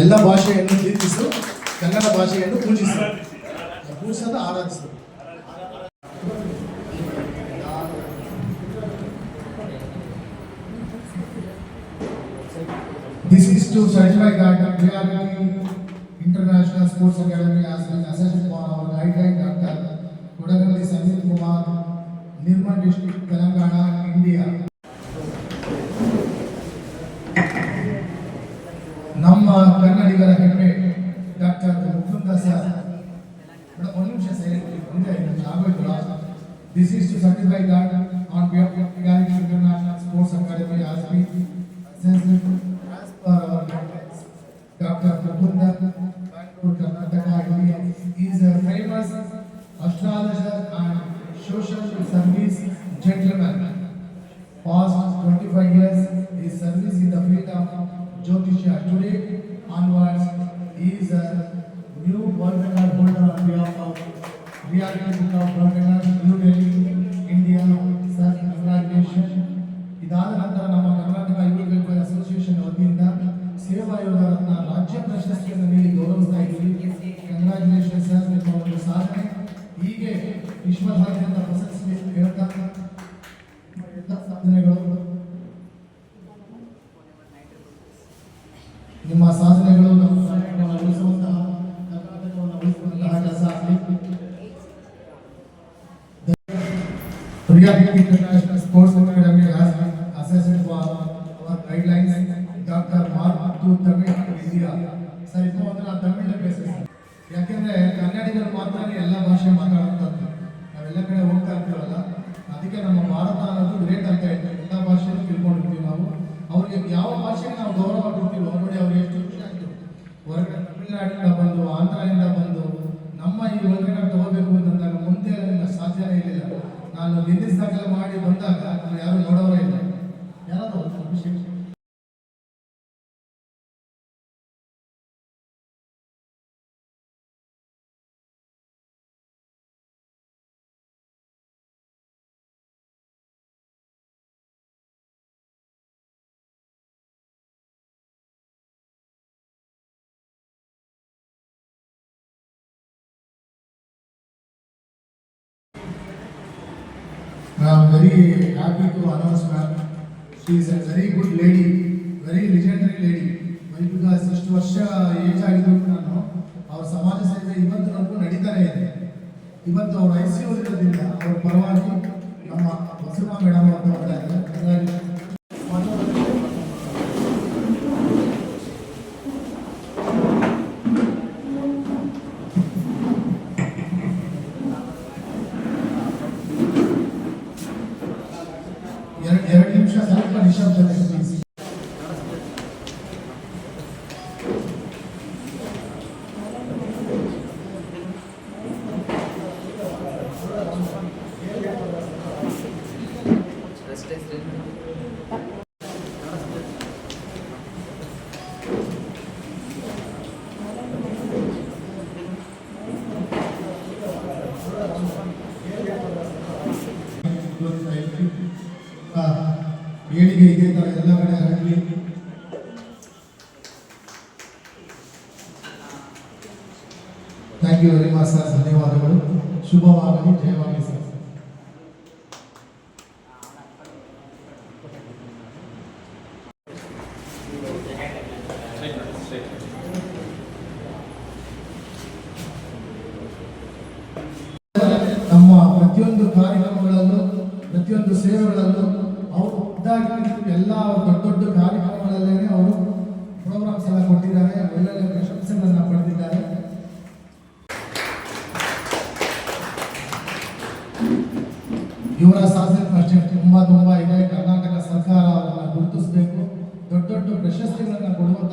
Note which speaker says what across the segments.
Speaker 1: ಎಲ್ಲ ಭಾಷೆಯನ್ನು ಪ್ರೀತಿಸು ಕನ್ನಡ ಭಾಷೆಯನ್ನು ಪೂಜಿಸು ಪೂಜಿಸೋದು ಆರಾಧಿಸು This is to certify that KRP International Sports Academy has been assessed for our guideline Dr. Kodagalli Samir Kumar, Nirmal District, Telangana, India. This is to certify that on behalf of Organic International Sports Academy as we as per our guidelines, Dr. Prabhundar, Karnataka is a famous astrologer and social service gentleman. Past 25 years, his service in the field of Jyotisha. Today onwards, he is a new world record holder on behalf of Reality ವಿಶ್ವದಾದ್ಯಂತ ಪ್ರಶಸ್ತಿ ಹೇಳ್ತಾ ನಿಮ್ಮ ಎಲ್ಲ ಸಾಧನೆಗಳು ನಿಮ್ಮ ಸಾಧನೆಗಳು ನಮ್ಮ ಕರ್ನಾಟಕವನ್ನು ಉಳಿಸುವಂತಹ ಕರ್ನಾಟಕವನ್ನು ಉಳಿಸುವಂತಹ ಕೆಲಸ ಆಗಲಿ international sports academy been assessed for our guidelines. Dr. Mark to Tamil India. Sir ಇದು ಒಂದು ನಾವು ತಮಿಳ್ ಬೇಸಿಸ್ ಯಾಕೆಂದ್ರೆ ಕನ್ನಡಿಗರು ಮಾತ್ರ ಎಲ್ಲ ಭಾಷೆ ಮಾತಾಡುವಂಥದ್ದು ನಾವೆಲ್ಲ ಕಡೆ ಹೋಗ್ತಾ ಇರ್ತೀವಲ್ಲ ಅದಕ್ಕೆ ನಮ್ಮ ಭಾರತ ಅನ್ನೋದು ಗ್ರೇಟ್ ಅಂತ ಹೇಳ್ತೀವಿ ಎಲ್ಲ ಭಾಷೆನೂ ತಿಳ್ಕೊಂಡಿರ್ತೀವಿ ನಾವು ಅವ್ರಿಗೆ ಯಾವ ಭಾಷೆಗೆ ನಾವು ಗೌರವ ಕೊಡ್ತೀವಿ ನೋಡಿ ಅವ್ರಿಗೆ ಎಷ್ಟು ಖುಷಿ ಆಯ್ತು ಹೊರಗಡೆ ಬಂದು, ಆಂಧ್ರದಿಂದ ಬಂದು ನಮ್ಮ ಈ ಯೋಜನೆ ತಗೋಬೇಕು ಅಂತಂದಾಗ ಮುಂದೆ ಸಾಧ್ಯ ಇರಲಿಲ್ಲ. ನಾನು ನಿಧಿ ದಾಖಲೆ ಮಾಡಿ ಬಂದಾಗ ಯಾರು ನೋಡೋರೇ very happy to announce ma'am. She is a very good lady, very legendary lady. Why? Because ವರ್ಷ ಏಜ್ ಆಗಿದ್ರು ನಾನು ಅವ್ರ ಸಮಾಜ ಸೇವೆ ಇವತ್ತಿನವರೆಗೂ ನಡೀತಾನೆ ಇದೆ ಇವತ್ತು ಅವ್ರ ಐ ಸಿ ಯು ಇರೋದ್ರಿಂದ ಅವ್ರ ಪರವಾಗಿ ನಮ್ಮ ಬಸಮ್ಮ ಮೇಡಮ್ ಅಂತ ಹಾಗಾಗಿ ಏಳಿಗೆ ಇದೇ ತರ ಎಲ್ಲ ಕಡೆ ಹರಡಲಿ ಥ್ಯಾಂಕ್ ಯು ವೆರಿ ಸರ್ ಧನ್ಯವಾದಗಳು ಶುಭವಾಗಲಿ ಜಯವಾಗಲಿ ಸರ್ ನಮ್ಮ ಪ್ರತಿಯೊಂದು ಕಾರ್ಯಕ್ರಮಗಳನ್ನು, ಪ್ರತಿಯೊಂದು ಸೇವೆಗಳನ್ನು ಅವರು ಇದ್ದಾಗಿ ಎಲ್ಲ ದೊಡ್ಡ ದೊಡ್ಡ ಕಾರ್ಯಕ್ರಮಗಳಲ್ಲೇ ಅವರು ಪ್ರೋಗ್ರಾಮ್ಸ್ ಎಲ್ಲ ಕೊಟ್ಟಿದ್ದಾರೆ. ಒಳ್ಳೊಳ್ಳೆ ಪ್ರಶಂಸೆಗಳನ್ನು ಪಡೆದಿದ್ದಾರೆ. ಇವರ ಸಾಧನೆ ಅಷ್ಟೇ. ತುಂಬ ತುಂಬ ಇದೆ. ಕರ್ನಾಟಕ ಸರ್ಕಾರ ಅವರನ್ನು ಗುರುತಿಸಬೇಕು. ದೊಡ್ಡ ದೊಡ್ಡ ಪ್ರಶಸ್ತಿಗಳನ್ನು ಕೊಡುವಂತಾಗಬೇಕು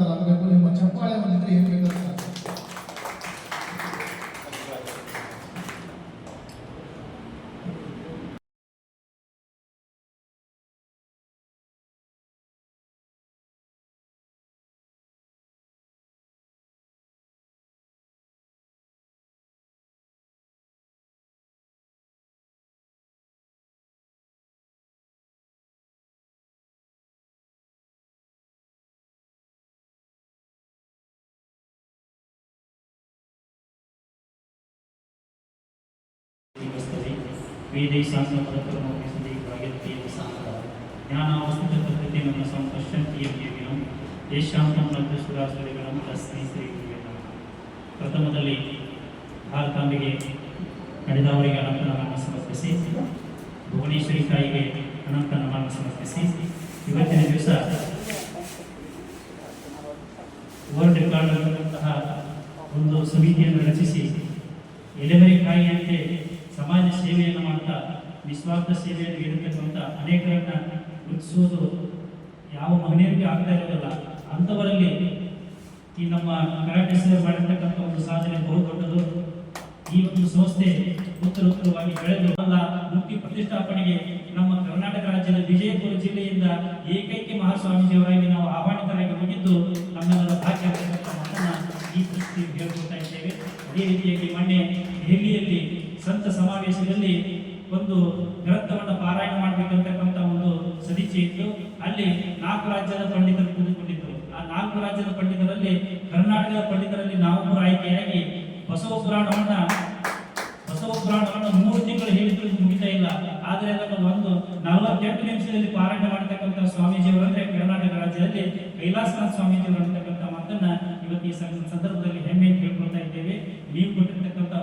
Speaker 2: ವೇದೈ ಜ್ಞಾನ ವಸ್ತುತ ಪ್ರಕೃತಿಯನ್ನು ಸಂಪರ್ಶಂತಿಯ ದೇವಿಯಂ ದೇಶಾಂತಂ ಮತ್ತು ಸುರಾಸುರಿಗಳಂ ತಸ್ಮೈ ಶ್ರೀ ಪ್ರಥಮದಲ್ಲಿ ಭಾರತಾಂಬೆಗೆ ನಡೆದವರಿಗೆ ಅನಂತ ನಮನ ಸಮರ್ಪಿಸಿ, ಭುವನೇಶ್ವರಿ ತಾಯಿಗೆ ಅನಂತ ನಮನ ಸಮರ್ಪಿಸಿ, ಇವತ್ತಿನ ದಿವಸ ವರ್ಲ್ಡ್ ರೆಕಾರ್ಡ್ ಒಂದು ಸಮಿತಿಯನ್ನು ರಚಿಸಿ, ಎಲೆಮರೆ ಕಾಯಿಯಂತೆ ಸಮಾಜ ಸೇವೆಯನ್ನು ಮಾಡ್ತಾ, ನಿಸ್ವಾರ್ಥ ಸೇವೆಯನ್ನು ನೀಡತಕ್ಕಂಥ ಅನೇಕರನ್ನ ಗುರುತಿಸುವುದು ಯಾವ ಮಹಿಳೆಯರಿಗೆ ಆಗ್ತಾ ಇರೋದಲ್ಲ. ಅಂಥವರಲ್ಲಿ ಈ ನಮ್ಮ ಕರಾಟೆ ಸೇವೆ ಮಾಡಿರ್ತಕ್ಕಂಥ ಒಂದು ಸಾಧನೆ ಬಹು ದೊಡ್ಡದು ಈ ಒಂದು ಸಂಸ್ಥೆ ಉತ್ತರ ಉತ್ತರವಾಗಿ ಬೆಳೆದು ಅಲ್ಲ ಮುಖ್ಯ ಪ್ರತಿಷ್ಠಾಪನೆಗೆ ನಮ್ಮ ಕರ್ನಾಟಕ ರಾಜ್ಯದ ವಿಜಯಪುರ ಜಿಲ್ಲೆಯಿಂದ ಏಕೈಕ ಮಹಾಸ್ವಾಮೀಜಿಯವರಾಗಿ ನಾವು ಆಹ್ವಾನಿತರಾಗಿ ಹೋಗಿದ್ದು, ನಮ್ಮೆಲ್ಲರ ಭಾಗ್ಯ ಈ ಪ್ರಶ್ನೆ ಹೇಳ್ಕೊಳ್ತಾ ಇದ್ದೇವೆ. ಅದೇ ರೀತಿಯಾಗಿ ಮೊನ್ನೆ ಸಂತ ಸಮಾವೇಶದಲ್ಲಿ ಒಂದು ಗ್ರಂಥವನ್ನು ಪಾರಾಯಣ ಮಾಡಬೇಕಂತಕ್ಕಂಥ ಒಂದು ಸದಿಚ್ಛೆ ಇತ್ತು. ಅಲ್ಲಿ ನಾಲ್ಕು ರಾಜ್ಯದ ಪಂಡಿತರು ಕೂತುಕೊಂಡಿದ್ದರು ಆ ನಾಲ್ಕು ರಾಜ್ಯದ ಪಂಡಿತರಲ್ಲಿ ಕರ್ನಾಟಕದ ಪಂಡಿತರಲ್ಲಿ ನಾವು ಕೂಡ ಆಯ್ಕೆಯಾಗಿ ಬಸವ ಪುರಾಣವನ್ನು ಬಸವ ಪುರಾಣವನ್ನು ಮೂರು ತಿಂಗಳು ಹೇಳಿದ್ರು ಮುಗಿತಾ ಇಲ್ಲ. ಆದರೆ ಅದನ್ನು ಒಂದು ನಲವತ್ತೆಂಟು ನಿಮಿಷದಲ್ಲಿ ಪಾರಾಯಣ ಮಾಡತಕ್ಕಂಥ ಸ್ವಾಮೀಜಿಯವರು ಅಂದ್ರೆ ಕರ್ನಾಟಕ ರಾಜ್ಯದಲ್ಲಿ ಕೈಲಾಸನಾಥ ಸ್ವಾಮೀಜಿಯವರು ಅಂತಕ್ಕಂಥ ಮಾತನ್ನ ಇವತ್ತು ಈ ಸಂದ- ಸಂದರ್ಭದಲ್ಲಿ ಹೆಮ್ಮೆ ಕೇಳ್ಕೊಳ್ತಾ ಇದ್ದೇವೆ. ನೀವು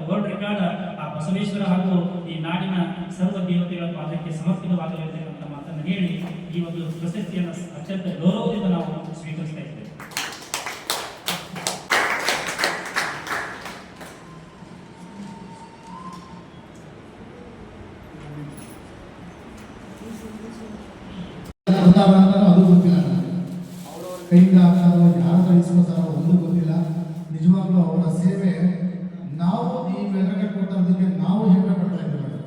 Speaker 2: ವರ್ಲ್ಡ್ ರೆಕಾರ್ಡ್ ಆ ಬಸವೇಶ್ವರ ಹಾಗೂ ಈ ನಾಡಿನ ಸರ್ವ ದೇವತೆಗಳ ಪಾದಕ್ಕೆ ಅಂತ ಮಾತನ್ನು ಹೇಳಿ ಈ ಒಂದು ಪ್ರಶಸ್ತಿಯನ್ನು ಅತ್ಯಂತ ಗೌರವದಿಂದ ನಾವು ಸ್ವೀಕರಿಸ್ತಾ ಇದ್ದೇವೆ
Speaker 1: ಕೊಡ್ತಾರ ಅಂತಾನೋ ಅದು ಗೊತ್ತಿಲ್ಲ ನನಗೆ ಕೈಯಿಂದ ಆಗ್ತಾರೋ ಯಾರು ಕಳಿಸ್ಕೊತಾರೋ ಒಂದು ಗೊತ್ತಿಲ್ಲ ನಿಜವಾಗ್ಲೂ ಅವರ ಸೇವೆ ನಾವು ಈ ಮೆರಗಡೆ ಕೊಟ್ಟದಕ್ಕೆ ನಾವು ಹೆಮ್ಮೆ ಪಡ್ತಾ ಇದ್ದೇವೆ ನೋಡಿ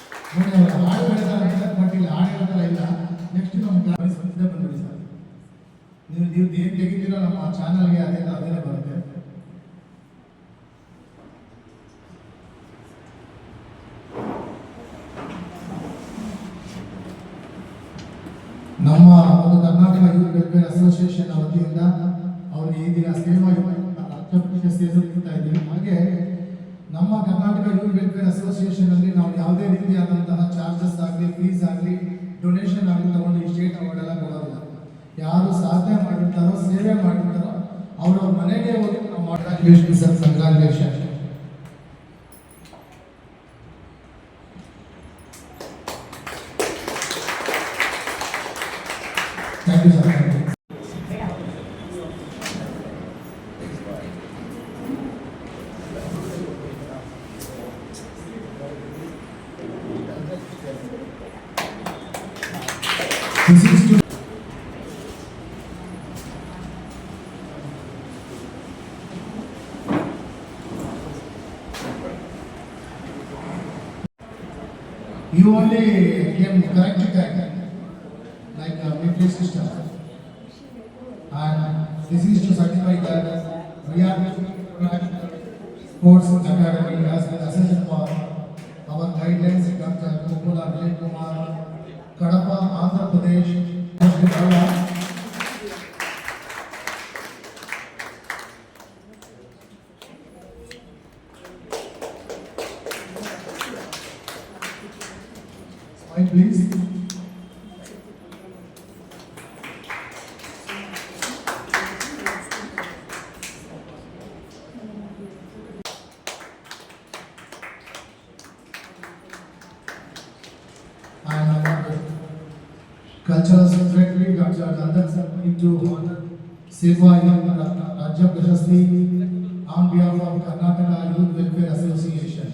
Speaker 1: ಅವರ ಹಾಡು ಹೇಳ್ತಾರೆ ಬಟ್ ಇಲ್ಲಿ ಹಾಡು ಹೇಳ್ತಾರ ಇಲ್ಲ ನೆಕ್ಸ್ಟ್ ನಮ್ಮ ಕ್ಲಾಸ್ ಬಂದಿದ್ದೆ ಬಂದ್ಬಿಡಿ ಸರ್ ನೀವು ನೀವು ಏನು ತೆಗಿತೀರೋ ನಮ್ಮ ಚಾನಲ್ಗೆ ಅದೇ ಅದೇ ಬರುತ್ತೆ ನಮ್ಮ ಒಂದು ಕರ್ನಾಟಕ ಯೂತ್ ವೆಲ್ಫೇರ್ ಅಸೋಸಿಯೇಷನ್ ವತಿಯಿಂದ ಅವರಿಗೆ ಈ ದಿನ ಸೇವಾ ರಾಜ್ಯ ಪ್ರಶಸ್ತಿಯನ್ನು ಹಾಗೆ ನಮ್ಮ Karnataka youth welfare association charges ಆಗಲಿ ಫೀಸ್ ಆಗಲಿ ಡೊನೇಷನ್ ಆಗಲಿ ತಗೊಂಡು ಈ ಸ್ಟೇಟ್ ಅವಾರ್ಡ್ ಎಲ್ಲ ಕೊಡೋದಿಲ್ಲ. ಯಾರು ಸಾಧನೆ ಮಾಡಿರ್ತಾರೋ, ಸೇವೆ ಮಾಡಿರ್ತಾರೋ ಅವರ ಮನೆಗೆ ಹೋಗಿ ನಾವು ಮಾಡಿದ sir congratulation You only came correct time, like uh, midway system. And this is to certify that we are sports academy राज्य प्रशस्ति Karnataka youth welfare association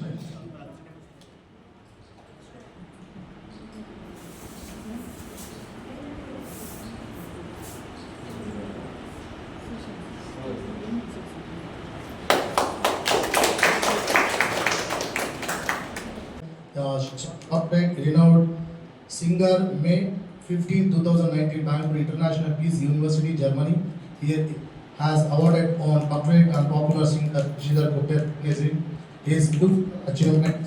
Speaker 1: singer May 15 2019 bank international peace university Germany Here has awarded on doctorate and popular singer Shidhar Kuttergesi his good achievement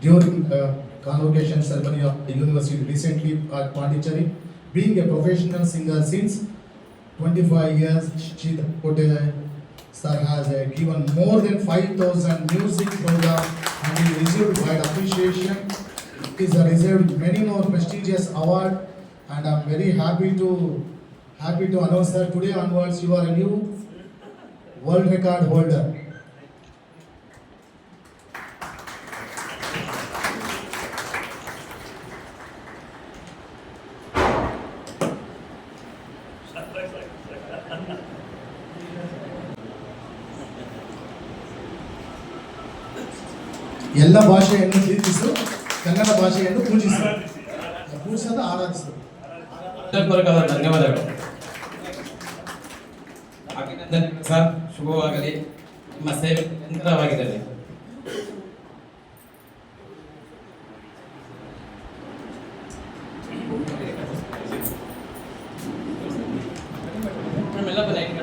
Speaker 1: during the convocation ceremony of the university recently at Pondicherry. Being a professional singer since 25 years, Shidhar Kuttergesi Sir has uh, given more than 5,000 music programs and he received wide appreciation. He has received many more prestigious award and I'm very happy to happy to announce that today onwards you are a new world record holder. ಎಲ್ಲ ಭಾಷೆಯನ್ನು ಪ್ರೀತಿಸು ಕನ್ನಡ ಭಾಷೆಯನ್ನು ಪೂಜಿಸು ಪೂಜಿಸೋದು ಆರಾಧಿಸು
Speaker 3: ಧನ್ಯವಾದಗಳು sir ಶುಭವಾಗಲಿ. ನಿಮ್ಮ ಸೇವೆ line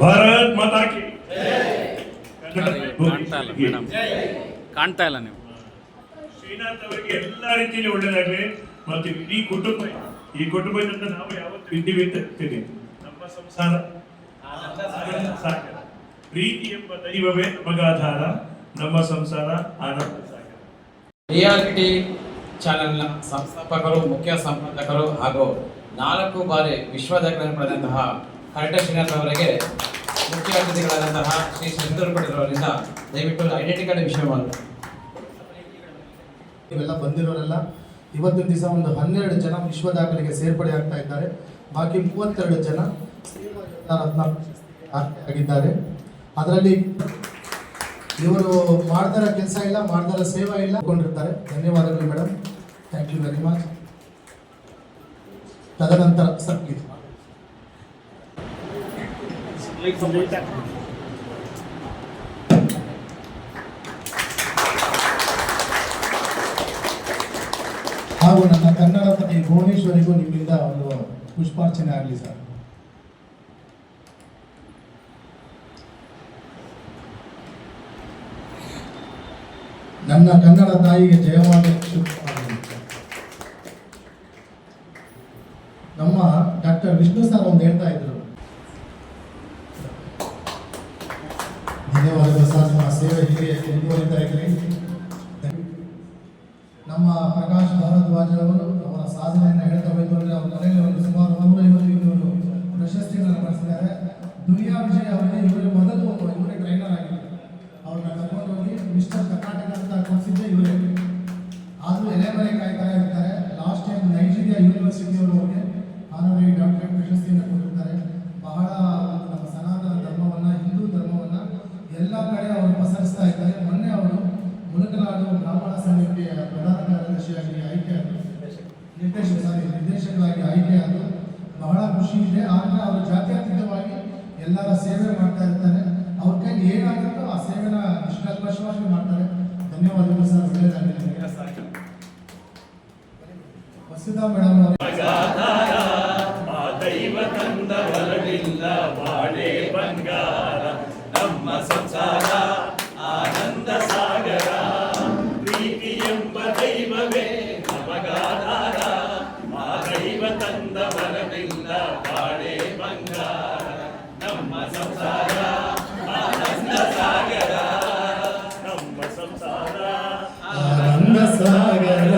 Speaker 4: Bharat ಮಾತಾ
Speaker 5: ಕಾಣ್ತಾ ಇಲ್ಲ madam. ಕಾಣ್ತಾ ಇಲ್ಲ ನೀವು.
Speaker 4: ಅವರಿಗೆ ಎಲ್ಲ ರೀತಿಯಲ್ಲಿ ಒಳ್ಳೇದಾಗಲಿ ಮತ್ತು ಇಡೀ ಕುಟುಂಬ, ಈ ಕುಟುಂಬದಿಂದ ನಾವು ಯಾವತ್ತು ಇದ್ದೀವಿ ಅಂತ ಹೇಳ್ತೀನಿ ನಮ್ಮ ಸಂಸಾರ ಪ್ರೀತಿ ಎಂಬ ದೈವವೇ ನಮಗಾಧಾರ. ನಮ್ಮ ಸಂಸಾರ ಆನಂದ ಸಾಗರ.
Speaker 3: ರಿಯಾಲಿಟಿ ಚಾನೆಲ್ನ ಸಂಸ್ಥಾಪಕರು, ಮುಖ್ಯ ಸಂಪಾದಕರು ಹಾಗೂ ನಾಲ್ಕು ಬಾರಿ ವಿಶ್ವ ದಾಖಲೆ ಪಡೆದಂತಹ ಹರಟ ಶ್ರೀನಾಥ್ ಅವರಿಗೆ ಮುಖ್ಯ ಅತಿಥಿಗಳಾದಂತಹ ಶ್ರೀ ಅವರಿಂದ ದಯವಿಟ್ಟು ಐಡೆಂಟಿ ಕಾರ್ಡ್ ವಿಷಯ ಮಾಡಿ
Speaker 1: ಇವೆಲ್ಲ ಬಂದಿರೋರೆಲ್ಲ ಇವತ್ತಿನ ದಿವಸ ಒಂದು ಹನ್ನೆರಡು ಜನ ವಿಶ್ವ ದಾಖಲೆಗೆ ಸೇರ್ಪಡೆ ಆಗ್ತಾ ಇದ್ದಾರೆ. ಬಾಕಿ ಮೂವತ್ತೆರಡು ಜನ ರತ್ನ ಆಗಿದ್ದಾರೆ. ಅದರಲ್ಲಿ ಇವರು ಮಾಡ್ದಾರ ಕೆಲಸ ಇಲ್ಲ ಮಾಡ್ದಾರ ಸೇವಾ ಇಲ್ಲ ಕೊಂಡಿರ್ತಾರೆ ಧನ್ಯವಾದಗಳು madam thank you very much ತದನಂತರ ಸರ್ ಹಾಗೂ ನನ್ನ ಕನ್ನಡ ಪತಿ ಭುವನೇಶ್ವರಿಗೂ ನಿಮ್ಮಿಂದ ಒಂದು ಪುಷ್ಪಾರ್ಚನೆ ಆಗಲಿ ಸರ್. ನನ್ನ ಕನ್ನಡ ತಾಯಿಗೆ ಶುಭವಾಗಲಿ. ನಮ್ಮ ಡಾಕ್ಟರ್ ವಿಷ್ಣು ಸರ್ ಒಂದು ಹೇಳ್ತಾ ಇದ್ರು. ಸೇವೆ ನಮ್ಮ ಪ್ರಕಾಶ್ ಭಾರದ್ವಾಜ್ ಅವರು ಸಾಧನೆಯನ್ನು ಹೇಳ್ತಾ ಹೋಯ್ತು ಅಂದ್ರೆ ಅವ್ರ ಮನೆಯಲ್ಲಿ ಒಂದು ಸುಮಾರು ನೂರೈವತ್ತು ಇನ್ನೂರು ಪ್ರಶಸ್ತಿಗಳನ್ನು ಪಡಿಸಿದ್ದಾರೆ ದುನಿಯಾ ವಿಜಯ್ ಅವರಿಗೆ ಇವರೇ ಮೊದಲು ಇವರೇ ಟ್ರೈನರ್ ಆಗಿದ್ದರು. ಅವ್ರನ್ನ ಕರ್ಕೊಂಡು ಹೋಗಿ ಮಿಸ್ಟರ್ ಕರ್ನಾಟಕ ಅಂತ ಕೊಡಿಸಿದ್ದೆ ಇವರೇ. ಮುಲಕನಾಡು ಬ್ರಾಹ್ಮಣ ಸಂಘಕ್ಕೆ ಪ್ರಧಾನ ಕಾರ್ಯದರ್ಶಿಯಾಗಿ ಆಯ್ಕೆ ನಿರ್ದೇಶಕ, ಸಾರಿ, ನಿರ್ದೇಶಕರಾಗಿ ಆಯ್ಕೆಯಾದರು ಬಹಳ ಖುಷಿ ಇದೆ. ಆಗ ಅವರು ಜಾತ್ಯತೀತವಾಗಿ ಎಲ್ಲರ ಸೇವೆ ಮಾಡ್ತಾ ಇರ್ತಾರೆ. ಅವ್ರ ಕೈಲಿ ಏನಾಗುತ್ತೋ ಆ ಸೇವೆನ ನಿಷ್ಕಲ್ಮಶವಾಗಿ ಮಾಡ್ತಾರೆ. ಧನ್ಯವಾದಗಳು ಸರ್. ಒಳ್ಳೆಯದಾಗಿದೆ. ವಸುಧಾ ಮೇಡಮ್
Speaker 4: ಬಂಗಾರ, ನಮ್ಮ ಸಂಸಾರ ಸಾಗರ